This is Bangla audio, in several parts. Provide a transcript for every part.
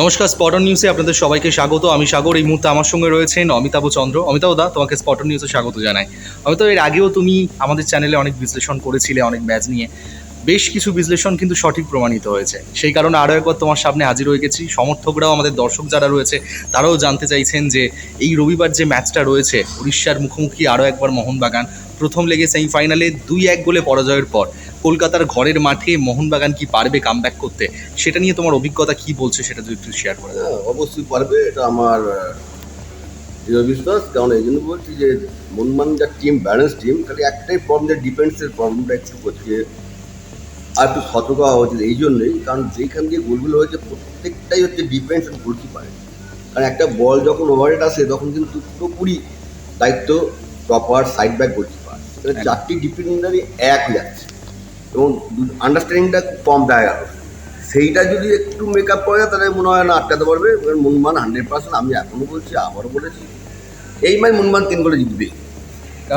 নমস্কার স্পটন নিউজে আপনাদের সবাইকে স্বাগত। আমি সাগর, এই মুহূর্তে আমার সঙ্গে রয়েছেন অমিতাভ চন্দ্র। অমিতাভ দা, তোমাকে স্পটন নিউজে স্বাগত জানাই। অমিতাভ, এর আগেও তুমি আমাদের চ্যানেলে অনেক বিশ্লেষণ করেছিলে, অনেক ম্যাচ নিয়ে। বেশ কিছু বিশ্লেষণ কিন্তু সঠিক প্রমাণিত হয়েছে। সেই কারণে আরও একবার তোমার সামনে হাজির হয়ে গেছি। সমর্থকরাও আমাদের দর্শক যারা রয়েছে, তারাও জানতে চাইছেন যে এই রবিবার যে ম্যাচটা রয়েছে, উড়িষ্যার মুখোমুখি আরও একবার মোহনবাগান। প্রথম লেগে সেমিফাইনালে দুই এক গোলে পরাজয়ের পর কলকাতার ঘরের মাঠে মোহনবাগান কি পারবে কামব্যাক করতে? সেটা নিয়ে তোমার অভিজ্ঞতা কি বলছে সেটা যদি একটু শেয়ার করে হ্যাঁ অবশ্যই পারবে। এটা আমার দৃঢ় বিশ্বাস। কারণ এই জন্য বলছি যে মনমান যা টিম ব্যালেন্স টিম খালি একটাই প্রবলেম যে ডিফেন্সের প্রবলেমটা একটু করছে আর একটু সতর্ক হওয়া উচিত এই জন্যই কারণ যেখান দিয়ে গোলগুলো হয়েছে প্রত্যেকটাই হচ্ছে ডিফেন্স আর গোলকিপারে কারণ একটা বল যখন ওভারেট আসে তখন কিন্তু পুরোপুরি দায়িত্ব প্রপার সাইড ব্যাক গোলকিপার একদম। চারটি ডিফেন্ডারই এক যাচ্ছে। এবং আন্ডারস্ট্যান্ডিংটা খুব কম দেখা গেল। সেইটা যদি একটু মেকআপ করা যায় তাহলে মনে হয় না আটকাতে পারবে। এবার মনমান হান্ড্রেড পার্সেন্ট আমি এখনও বলছি আবারও বলেছি। এই মানে মনমান তিন করে জিতবেই।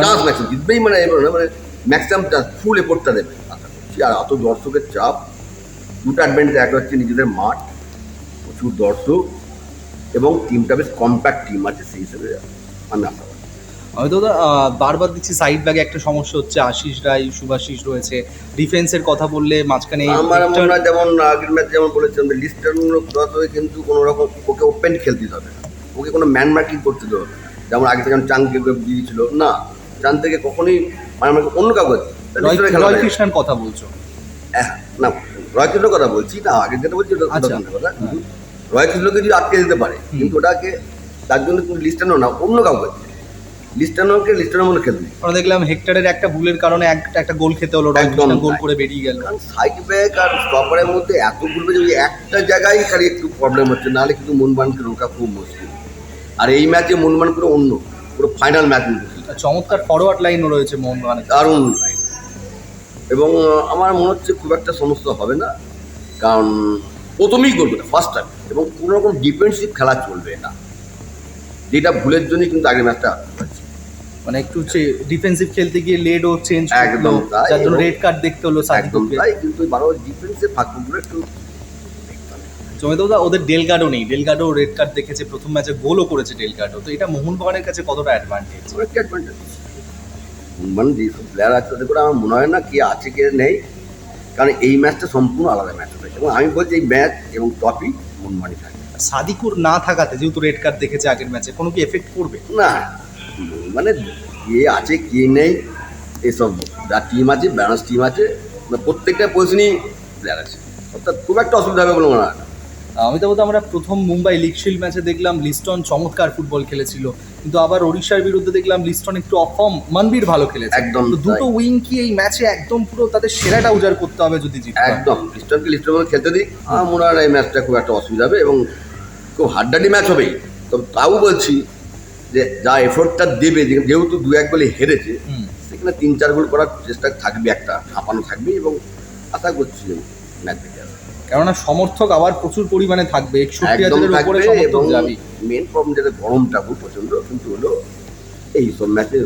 চান্স ম্যাচ জিতবেই মানে মানে ম্যাক্সিমাম ফুল এফোর্টটা দেবে। করছি আর অত দর্শকের চাপ। দুটো অ্যাডভান্টেজ একটা হচ্ছে নিজেদের মাঠ প্রচুর দর্শক এবং টিমটা বেশ কম্প্যাক্ট টিম আছে সেই হিসেবে আমি আশা হয়তো বারবার দেখছি সাইড ব্যাগে একটা সমস্যা হচ্ছে আশিস রায় শুভাশিস রয়েছে। ডিফেন্সের কথা বললে মাঝখানে আমার যেমন আগের ম্যাচ যেমন বলেছিলাম যে লিস্টারমূলক হয়ে কিন্তু কোনো রকম ওকে ওপেন খেলতে হবে না। ওকে কোনো ম্যান মার্কিং করতে হবে যেমন আগে থেকে চানকে দিয়েছিল। না চান থেকে কখনোই মানে আমাকে অন্য কাউকে রয় রয় কথা বলছো। না রয় কৃষ্ণের কথা বলছি না আগে যেটা বলছি ওটা আচ্ছা। কথা কিন্তু রয় কৃষ্ণকে যদি আটকে দিতে পারে কিন্তু ওটাকে তার জন্য তুমি লিস্টানো না অন্য কাউকে লিস্টানোকে লিস্টানোর মধ্যে খেলতে দিতে আমরা দেখলাম হেক্টরের একটা ভুলের কারণে একটা একটা গোল খেতে হলো একদম। গোল করে বেরিয়ে গেল। কারণ সাইড ব্যাক আর স্টপারের মধ্যে এত ঘুরবে যে ওই একটা জায়গায় খালি একটু প্রবলেম হচ্ছে নাহলে কিন্তু মনমানকে রোকা খুব মুশকিল। আর এই ম্যাচে মনমান পুরো অন্য পুরো ফাইনাল ম্যাচ চমৎকার ফরওয়ার্ড লাইনও রয়েছে মোহনবাগানের দারুণ লাইন এবং আমার মনে হচ্ছে খুব একটা সমস্যা হবে না। কারণ প্রথমেই করবে না ফার্স্ট টাইম এবং কোনো রকম ডিফেন্সিভ খেলা চলবে না। যেটা ভুলের জন্যই কিন্তু আগের ম্যাচটা মানে একটু ডিফেন্সিভ খেলতে গিয়ে লেডও চেঞ্জ একদম যার জন্য রেড কার্ড দেখতে হলো একদম তাই কিন্তু বারো ডিফেন্সের ফাঁকগুলো একটু জমিদাদা ওদের ডেলগাডো নেই। ডেলগাডো রেড কার্ড দেখেছে প্রথম ম্যাচে গোলও করেছে ডেলগাডো তো এটা মোহনবাগানের কাছে কতটা অ্যাডভান্টেজ অনেক অ্যাডভান্টেজ মানে যেসব প্লেয়ার আছে তাদের করে আমার মনে হয় না কে আছে কে নেই। কারণ এই ম্যাচটা সম্পূর্ণ আলাদা ম্যাচ হবে এবং আমি বলছি এই ম্যাচ এবং টপি মনমানি থাকে সাদিকুর না থাকাতে যেহেতু রেড কার্ড দেখেছে আগের ম্যাচে কোনো কি এফেক্ট পড়বে? না মানে কে আছে কে নেই এসব যা টিম আছে ব্যালেন্স টিম আছে মানে প্রত্যেকটা পজিশনই প্লেয়ার আছে। অর্থাৎ খুব একটা অসুবিধা হবে বলে মনে হয় না। আমি তো বলতে আমরা প্রথম মুম্বাই লিগ শিল্ড ম্যাচে দেখলাম লিস্টন চমৎকার ফুটবল খেলেছিল কিন্তু আবার ওড়িশার বিরুদ্ধে দেখলাম লিস্টন একটু অফর্ম মানবীর ভালো খেলেছে একদম দুটো। উইং কি এই ম্যাচে একদম পুরো তাদের সেরাটা উজাড় করতে হবে যদি হয়। একদম লিস্টনকে মধ্যে খেলতে দিই মনে হয় এই ম্যাচটা খুব একটা অসুবিধা হবে এবং খুব হাড্ডাডি ম্যাচ হবেই তবে তাও বলছি যে যা এফোর্টটা দেবে যেহেতু দু এক গোলে হেরেছে। সেখানে তিন চার গোল করার চেষ্টা থাকবে একটা হাঁপানো থাকবে এবং আশা করছি ম্যাচ। কেননা সমর্থক আবার প্রচুর পরিমাণে থাকবে একষট্টি হাজারের উপরে সমর্থক যাবে। মেন প্রবলেম যেটা গরমটা খুব প্রচণ্ড কিন্তু হলো এই সব ম্যাচে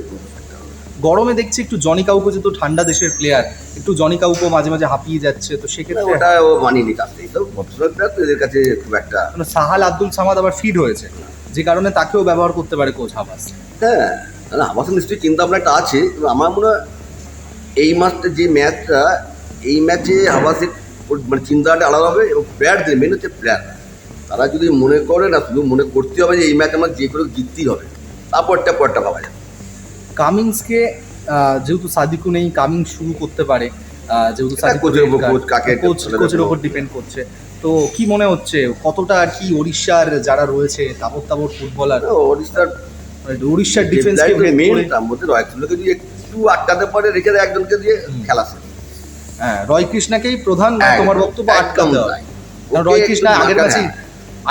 গরমে দেখছি একটু জনি কাউকো যেহেতু ঠান্ডা দেশের প্লেয়ার একটু জনি কাউকো মাঝে মাঝে হাঁপিয়ে যাচ্ছে তো সেক্ষেত্রে ওটা ও মানিয়ে কাছে এই তো। এদের কাছে খুব একটা সাহাল আব্দুল সামাদ আবার ফিট হয়েছে যে কারণে তাকেও ব্যবহার করতে পারে কোচ হাবাস। হ্যাঁ না আমার তো নিশ্চয়ই চিন্তা ভাবনা একটা আছে আমার মনে হয় এই মাসটা যে ম্যাচটা এই ম্যাচে হাবাসের মানে চিন্তাটা আলাদা হবে এবং প্লেয়ারদের মেন হচ্ছে প্লেয়ার তারা যদি মনে করে না শুধু মনে করতে হবে যে এই ম্যাচ আমার যে করে জিততেই হবে। তারপরটা পরটা ভাবা যায় কামিংসকে যেহেতু সাদিকু নেই কামিংস শুরু করতে পারে। যেহেতু কোচের উপর, কোচ কাকে কোচের যাবে। উপর ডিপেন্ড করছে। তো কি মনে হচ্ছে কতটা আর কি ওড়িশার যারা রয়েছে তাবর তাবর ফুটবলার ওড়িশার উড়িষ্যার ডিফেন্সকে মেন তার মধ্যে রয়তুলকে যদি একটু আটকাতে পারে রেখে দেয় একজনকে দিয়ে। খেলা রয় কৃষ্ণাকেই প্রধান তোমার বক্তব্য আটকাতে হবে। রয় কৃষ্ণা আগের ম্যাচেই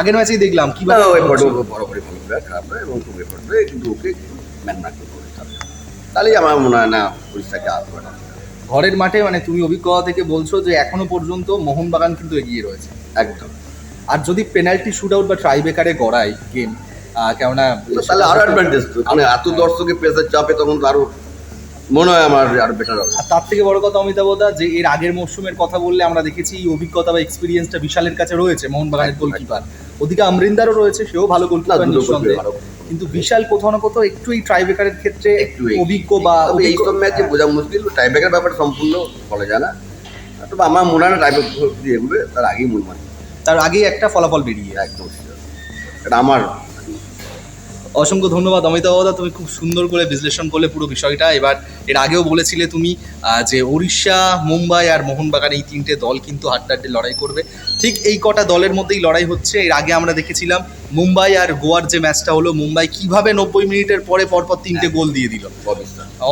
আগের ম্যাচেই দেখলাম কীভাবে ভালো প্লেয়ার খারাপ নয় এবং খুব এফোর্ট দেয় কিন্তু ওকে একটু ম্যান মার্কিং করতে হবে তাহলেই আমার মনে হয় না উড়িষ্যাকে ঘরের মাঠে মানে তুমি অভিজ্ঞতা থেকে বলছো যে এখনও পর্যন্ত মোহনবাগান কিন্তু এগিয়ে রয়েছে। একদম। আর যদি পেনাল্টি শুট আউট বা ট্রাইবেকারে গড়ায় গেম কেননা তাহলে আরও অ্যাডভান্টেজ মানে এত দর্শকের প্রেসার চাপে তখন তো আরও মনে হয় আমার আরও বেটার হবে। আর তার থেকে বড় কথা অমিতাভ দা যে এর আগের মরশুমের কথা বললে আমরা দেখেছি এই অভিজ্ঞতা বা এক্সপিরিয়েন্সটা বিশালের কাছে রয়েছে মোহনবাগানের গোলকিপার ওদিকে আমরিন্দারও রয়েছে সেও ভালো গোলকিপার নিঃসন্দেহে। কিন্তু বিশাল কোথাও না কোথাও একটু এই ট্রাইবেকারের ক্ষেত্রে একটু অভিজ্ঞ বা তবে এই অভিজ্ঞ- সব ম্যাচে বোঝা মুশকিল টাইব্রেকার ব্যাপারটা সম্পূর্ণ বলা যায় না। তবে আমার মনে হয় না টাইব্রেক দিয়ে এগুলো তার আগেই মন মানে তার আগেই একটা ফলাফল বেরিয়ে। একদম এটা আমার অসংখ্য ধন্যবাদ অমিতাভ দা তুমি খুব সুন্দর করে বিশ্লেষণ করলে পুরো বিষয়টা। এবার এর আগেও বলেছিলে তুমি যে উড়িষ্যা মুম্বাই আর মোহনবাগান এই তিনটে দল কিন্তু হাড্ডাহাড্ডি লড়াই করবে। ঠিক এই কটা দলের মধ্যেই লড়াই হচ্ছে। এর আগে আমরা দেখেছিলাম মুম্বাই আর গোয়ার যে ম্যাচটা হলো মুম্বাই কীভাবে নব্বই মিনিটের পরে পরপর তিনটে গোল দিয়ে দিল।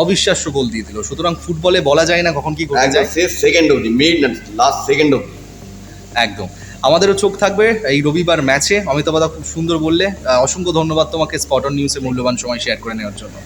অবিশ্বাস্য। গোল দিয়ে দিল। সুতরাং ফুটবলে বলা যায় না কখন কি ঘটে যায়। সেকেন্ড অবধি না লাস্ট সেকেন্ড অবধি। একদম। আমাদেরও চোখ থাকবে এই রবিবার ম্যাচে অমিতাভ দা খুব সুন্দর বললে। অসংখ্য ধন্যবাদ তোমাকে স্পটন নিউজে মূল্যবান সময় শেয়ার করে নেওয়ার জন্য।